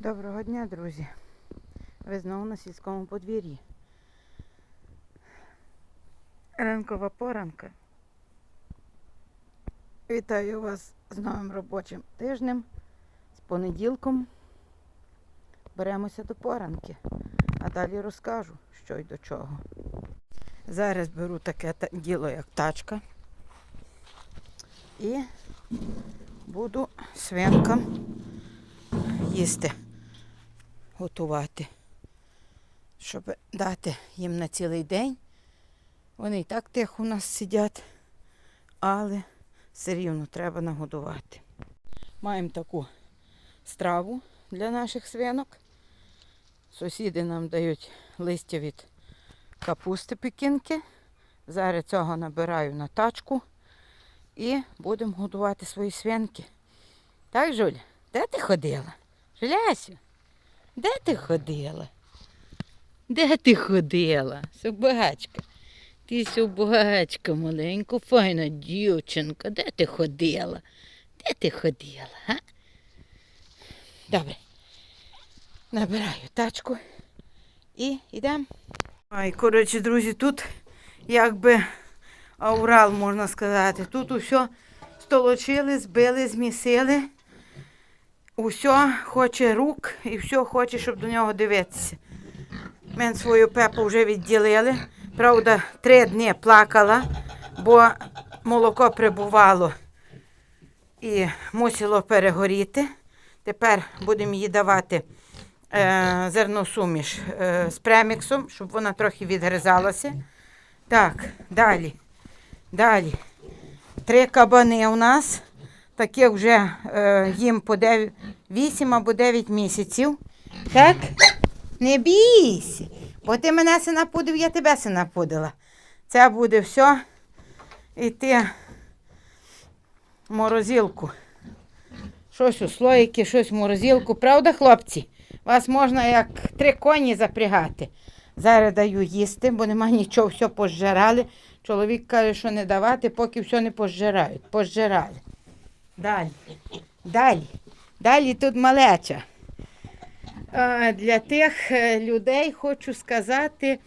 Доброго дня, друзі. Ви знову на сільському подвір'ї. Ранкова поранка. Вітаю вас з новим робочим тижнем. З понеділком беремося до поранки. А далі розкажу, що й до чого. Зараз беру таке діло, як тачка. І буду свинкам їсти готувати, щоб дати їм на цілий день. Вони і так тихо у нас сидять, але все рівно треба нагодувати. Маємо таку страву для наших свинок. Сусіди нам дають листя від капусти пекінки. Зараз цього набираю на тачку і будемо годувати свої свинки. Так, Жуль, де ти ходила? Жулясю? Де ти ходила? Де ти ходила? Собачка. Ти собачка маленька, файна дівчинка. Де ти ходила? Де ти ходила, га? Добре. Набираю тачку і йдемо. Ай, коротше, друзі, тут якби аурал, можна сказати. Тут усе столочили, збили, змісили. Усе хоче рук і все хоче, щоб до нього дивитися. Мен свою пепу вже відділили. Правда, три дні плакала, бо молоко прибувало і мусило перегоріти. Тепер будемо їй давати е, зерносуміш е, з преміксом, щоб вона трохи відгризалася. Так, далі. Далі. Три кабани у нас. Таких вже е, їм по 9, 8 або 9 місяців. Так? Не бійся. Бо ти мене се напудив, я тебе се напудила. Це буде все. Іти в морозилку. Щось у слоїки, щось в морозилку. Правда, хлопці? Вас можна як три коні запрягати. Зараз даю їсти, бо нема нічого, все пожирали. Чоловік каже, що не давати, поки все не пожирають. Пожирали. Далі. Далі. Далі тут малеча. Для тих е, людей хочу сказати,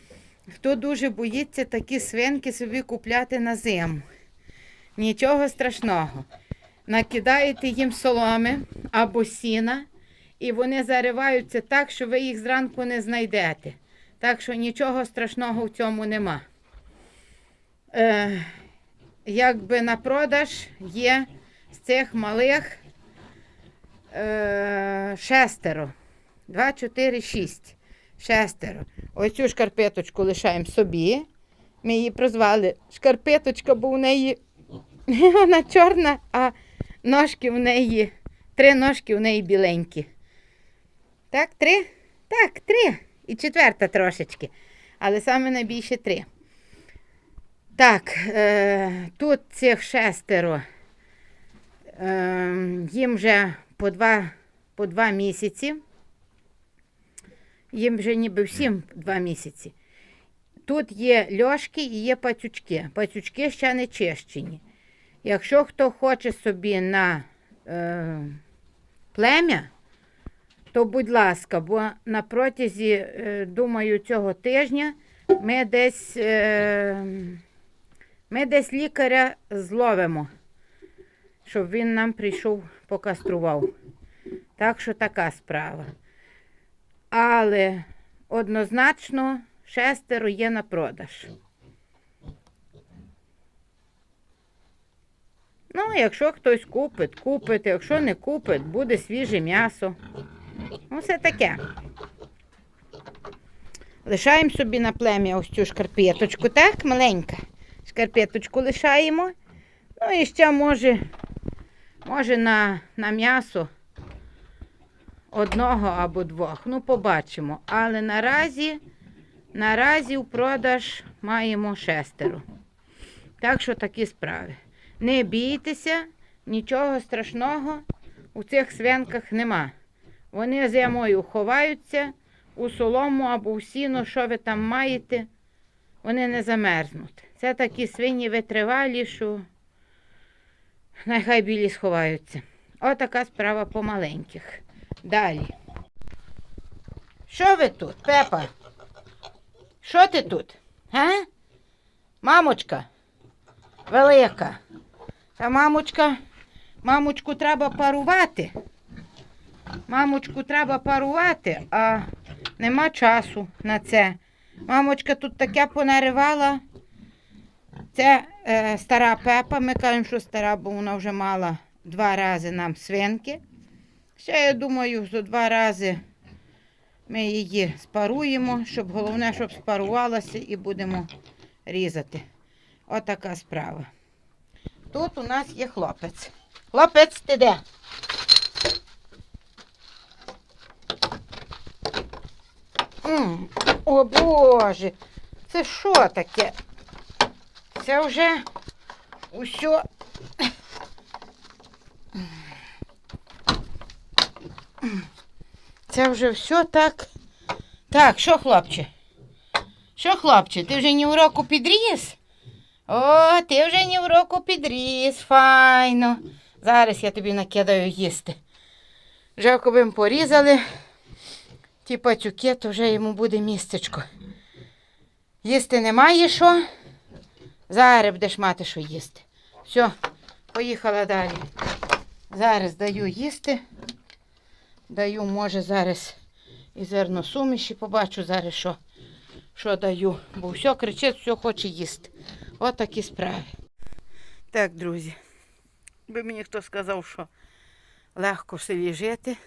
хто дуже боїться такі свинки собі купляти на зиму. Нічого страшного. Накидаєте їм соломи або сіна, і вони зариваються так, що ви їх зранку не знайдете. Так що нічого страшного в цьому нема. Е, якби на продаж є з цих малих е, шестеро. Два, чотири, шість. Шестеро. Ось цю шкарпеточку лишаємо собі. Ми її прозвали шкарпеточка, бо у неї вона чорна, а ножки в неї, три ножки в неї біленькі. Так, три? Так, три. І четверта трошечки. Але саме найбільше три. Так, е, тут цих шестеро. Е, їм вже по два, по два місяці. Їм вже ніби всім два місяці. Тут є льошки і є пацючки. Пацючки ще не чищені. Якщо хто хоче собі на е, плем'я, то будь ласка, бо на протязі, е, думаю, цього тижня ми десь, е, ми десь лікаря зловимо, щоб він нам прийшов, покастрував. Так що така справа. Але однозначно шестеро є на продаж. Ну, якщо хтось купить, купить, якщо не купить, буде свіже м'ясо. Ну, все таке. Лишаємо собі на плем'я ось цю шкарпеточку, так, маленька. Шкарпеточку лишаємо. Ну і ще може, може на, на м'ясо одного або двох. Ну, побачимо. Але наразі, наразі в продаж маємо шестеро. Так що такі справи. Не бійтеся, нічого страшного у цих свинках нема. Вони зимою ховаються у солому або в сіно, що ви там маєте, вони не замерзнуть. Це такі свині витривалі, що нехай білі сховаються. Отака справа по маленьких. Далі. Що ви тут, Пепа? Що ти тут? Га? Мамочка? Велика. Та мамочка, мамочку треба парувати. Мамочку треба парувати, а нема часу на це. Мамочка тут таке понаривала. Це е, стара пепа. Ми кажемо, що стара, бо вона вже мала два рази нам свинки. Ще я думаю, що два рази ми її спаруємо, щоб головне, щоб спарувалася і будемо різати. Отака справа. Тут у нас є хлопець. Хлопець, ти де? М, О Боже, це що таке? Це вже усе. Це вже все так. Так, що, хлопче? Що, хлопче, ти вже ні в року підріс? О, ти вже ні в підріс, файно. Зараз я тобі накидаю їсти. Вже ми порізали ті пацюки, то вже йому буде містечко. Їсти немає що? Зараз будеш мати що їсти. Все, поїхала далі. Зараз даю їсти. Даю, може, зараз і зерно суміші, побачу зараз, що, що даю. Бо все кричить, все хоче їсти. От такі справи. Так, друзі. Би мені хто сказав, що легко в селі жити,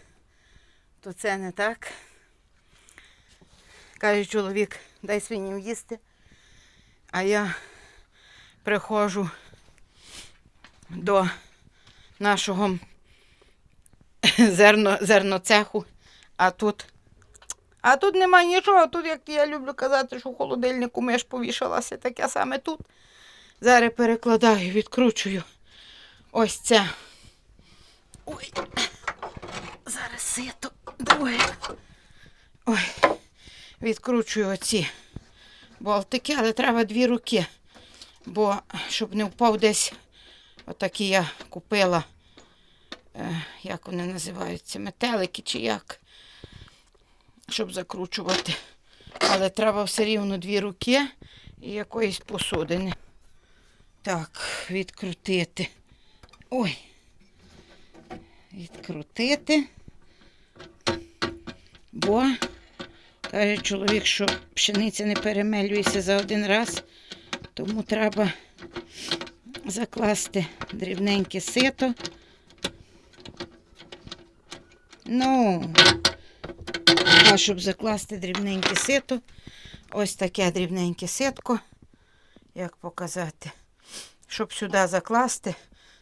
то це не так. Каже чоловік, дай свиням їсти. А я приходжу до нашого зерно, зерноцеху, а тут. А тут нема нічого. Тут, як я люблю казати, що в холодильнику миш повішалася, таке саме тут. Зараз перекладаю, відкручую. Ось це. Ой. Зараз сито. Давай. Ой. Відкручую оці болтики, але треба дві руки. Бо щоб не впав десь, отакі я купила е, як вони називаються, метелики чи як, щоб закручувати. Але треба все рівно дві руки і якоїсь посудини. Так, відкрутити. Ой. Відкрутити. Бо, каже чоловік, що пшениця не перемелюється за один раз, тому треба закласти дрібненьке сито. Ну, а щоб закласти дрібненьке сито, ось таке дрібненьке ситко, як показати. Щоб сюди закласти,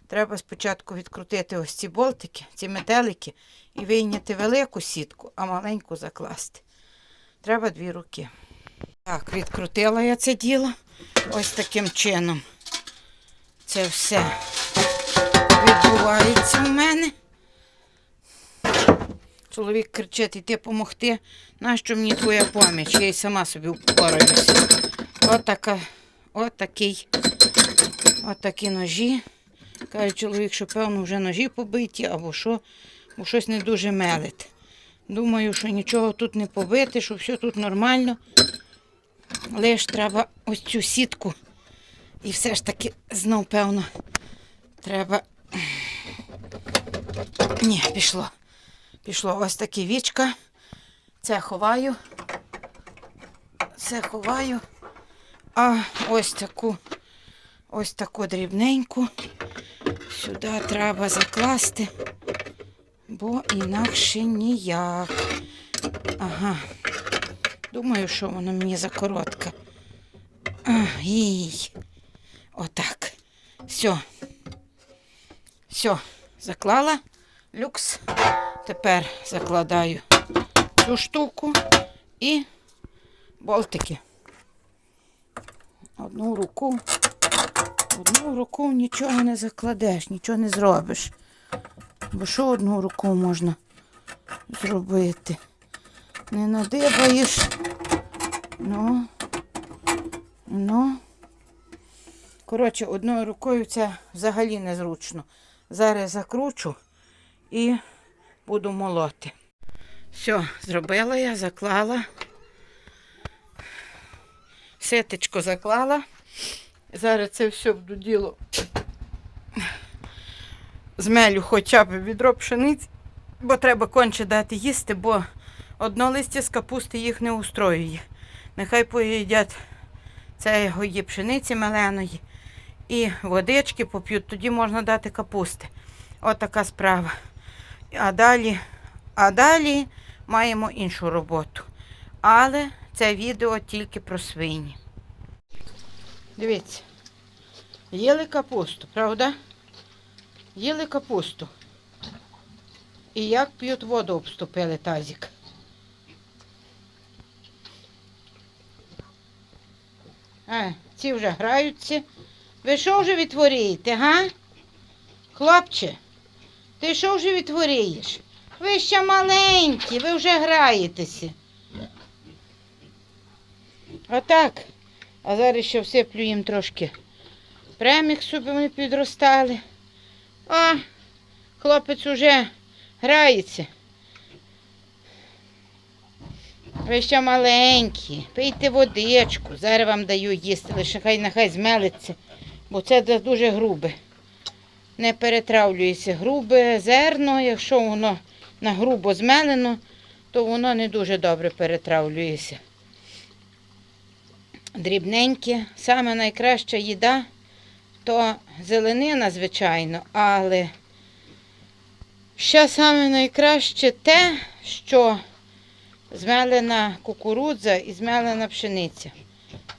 треба спочатку відкрутити ось ці болтики, ці метелики, і вийняти велику сітку, а маленьку закласти. Треба дві руки. Так, відкрутила я це діло ось таким чином. Це все відбувається у мене. Чоловік кричить, іти помогти. Нащо мені твоя поміч? Я й сама собі впораюся. Отака, отакий, отакі ножі. Каже чоловік, що певно вже ножі побиті або що, бо щось не дуже мелить. Думаю, що нічого тут не побити, що все тут нормально. Лиш треба ось цю сітку. І все ж таки знов, певно, треба. Ні, пішло. Пішло ось таке вічка. Це ховаю. Це ховаю. А ось таку, ось таку дрібненьку. Сюди треба закласти, бо інакше ніяк. Ага. Думаю, що воно мені закоротке. Ай. Отак. Все. Все, заклала. Люкс. Тепер закладаю цю штуку і болтики. Одну руку. Одну руку нічого не закладеш, нічого не зробиш. Бо що одну руку можна зробити? Не надибаєш. Ну. Ну. Коротше, одною рукою це взагалі незручно. Зараз закручу і буду молоти. Все, зробила я, заклала. Ситечко заклала. Зараз це все буду діло. Змелю хоча б відро пшениці, бо треба конче дати їсти, бо одно листя з капусти їх не устроює. Нехай поїдять цієї пшениці меленої і водички поп'ють, тоді можна дати капусти. От така справа. А далі, а далі маємо іншу роботу. Але це відео тільки про свині. Дивіться, їли капусту, правда? Їли капусту. І як п'ють воду обступили тазик. А, ці вже граються. Ви що вже відтворюєте, га? Хлопче, ти що вже відтворюєш? Ви ще маленькі, ви вже граєтеся. Отак. А зараз ще всиплю їм трошки преміксу, щоб вони підростали. О, хлопець уже грається. Ви ще маленькі, пийте водичку. Зараз вам даю їсти, лише хай нехай змелиться, бо це дуже грубе. Не перетравлюється грубе зерно, якщо воно на грубо змелено, то воно не дуже добре перетравлюється. Дрібненьке, саме найкраща їда то зеленина, звичайно, але ще саме найкраще те, що змелена кукурудза і змелена пшениця.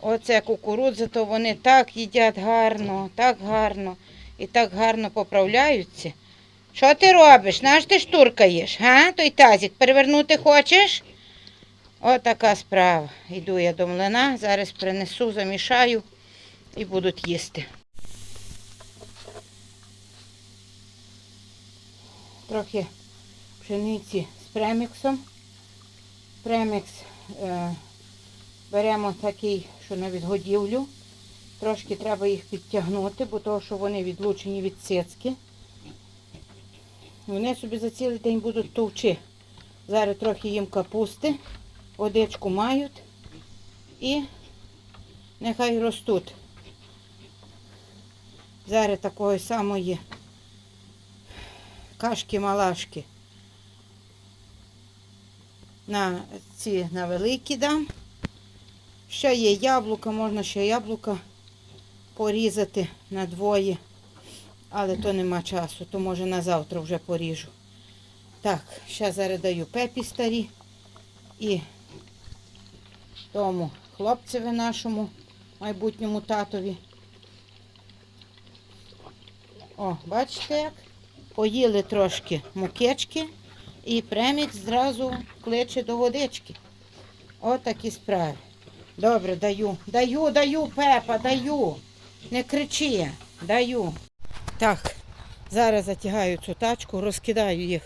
Оце кукурудза, то вони так їдять гарно, так гарно і так гарно поправляються. Що ти робиш? Наш ти штуркаєш? Га? Той тазик перевернути хочеш? Отака справа. Йду я до млина, зараз принесу, замішаю і будуть їсти. Трохи пшениці з преміксом. Премікс е, беремо такий, що на відгодівлю. Трошки треба їх підтягнути, бо того, що вони відлучені від цицьки. Вони собі за цілий день будуть товчи. Зараз трохи їм капусти, водичку мають і нехай ростуть. Зараз такої самої кашки-малашки на ці на великі дам. Ще є яблука, можна ще яблука порізати на двоє, але то нема часу, то може на завтра вже поріжу. Так, ще зараз даю пепі старі і тому хлопцеві нашому майбутньому татові. О, бачите як? Поїли трошки мукечки і премікс зразу кличе до водички. Отакі справи. Добре, даю. Даю, даю, Пепа, даю. Не кричи, даю. Так, зараз затягаю цю тачку, розкидаю їх,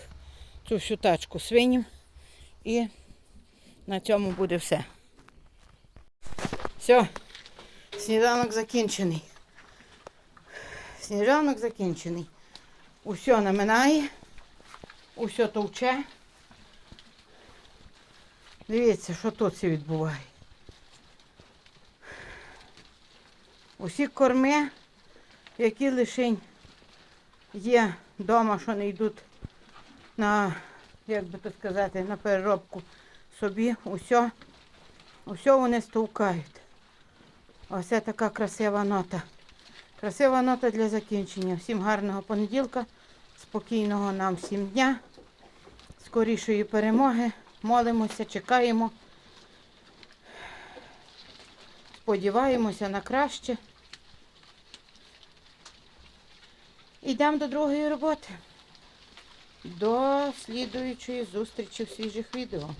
цю всю тачку свиням. І на цьому буде все. Все, сніданок закінчений. Сніданок закінчений. Усе наминає, усе товче. Дивіться, що тут все відбуває. Усі корми, які лишень є вдома, що не йдуть на, як би то сказати, на переробку собі, усе, усе вони стовкають. Оце така красива нота. Красива нота для закінчення. Всім гарного понеділка, спокійного нам всім дня, скорішої перемоги. Молимося, чекаємо. Сподіваємося на краще. Йдемо до другої роботи. До слідуючої зустрічі в свіжих відео.